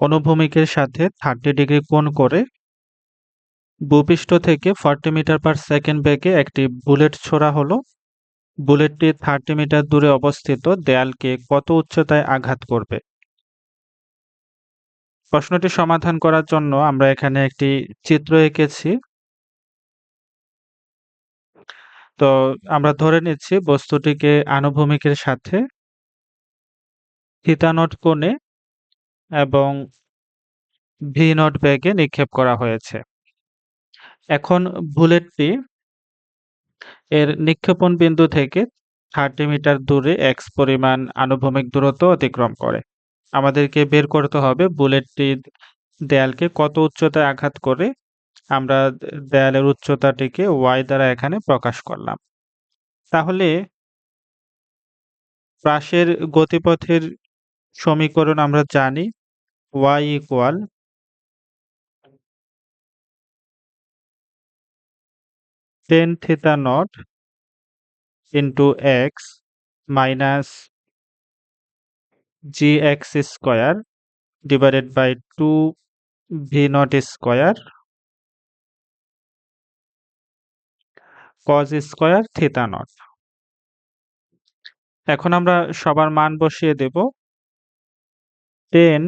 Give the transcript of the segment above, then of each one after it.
অনুভূমিকের সাথে 30 ডিগ্রি কোণ করে ভূপৃষ্ঠ থেকে 40 মিটার পার সেকেন্ড বেগে একটি বুলেট ছোড়া হলো। বুলেটটি 30 মিটার দূরে অবস্থিত দেয়ালকে কত উচ্চতায় আঘাত করবে? প্রশ্নটি সমাধান করার জন্য আমরা এখানে একটি চিত্র এঁকেছি। তো আমরা ধরে নিচ্ছি বস্তুটিকে আনুভূমিকের সাথে থিতা নট কোণে এবং ভি নট ব্যাগে নিক্ষেপ করা হয়েছে। এখন বুলেটটি এর নিক্ষেপণ বিন্দু থেকে থার্টি মিটার দূরে এক্স পরিমাণ আনুভূমিক দূরত্ব অতিক্রম করে। আমাদেরকে বের করতে হবে বুলেটটি দেয়ালকে কত উচ্চতায় আঘাত করে আমরা দেয়ালের উচ্চতাটিকে ওয়াই দ্বারা এখানে প্রকাশ করলাম। তাহলে প্রাসের গতিপথের সমীকরণ আমরা জানি y equal ten theta naught into x minus g x square divided by two v naught square cos square theta naught. এখন আমরা সবার মান বসিয়ে দেব। টেন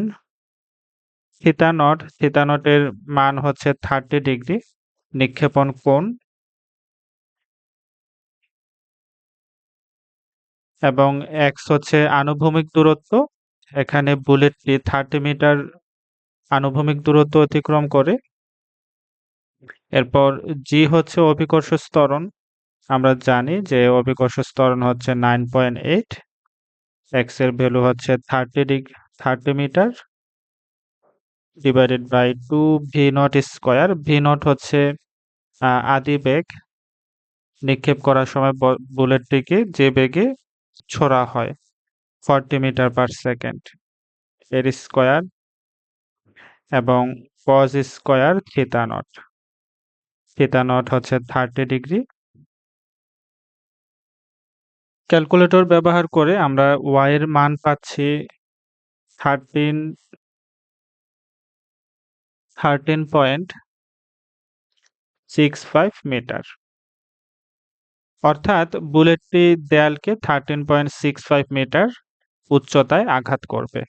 থিতা নট মান হচ্ছে থার্টি ডিগ্রি নিক্ষেপণ কোণ এবং এক্স হচ্ছে আনুভূমিক দূরত্ব। এখানে বুলেটটি থার্টি মিটার আনুভূমিক দূরত্ব অতিক্রম করে। এরপর জি হচ্ছে অভিকর্ষ স্তরণ আমরা জানি যে অভিকর্ষ স্তরণ হচ্ছে নাইন পয়েন্ট এইট এক্সের ভ্যালু হচ্ছে thirty degree thirty metre divided by two v naught square v naught হচ্ছে আদি বেগ। নিক্ষেপ করার সময় বুলেটটিকে যে বেগে ছোড়া হয় ফর্টি মিটার পার সেকেন্ড এর স্কোয়ার এবং cos square theta naught theta naught হচ্ছে থার্টি ডিগ্রি ক্যালকুলেটর ব্যবহার করে আমরা ওয়াই এর মান পাচ্ছি thirteen thirteen point six five metre অর্থাৎ বুলেটটি দেয়ালকে thirteen point six five metre উচ্চতায় আঘাত করবে।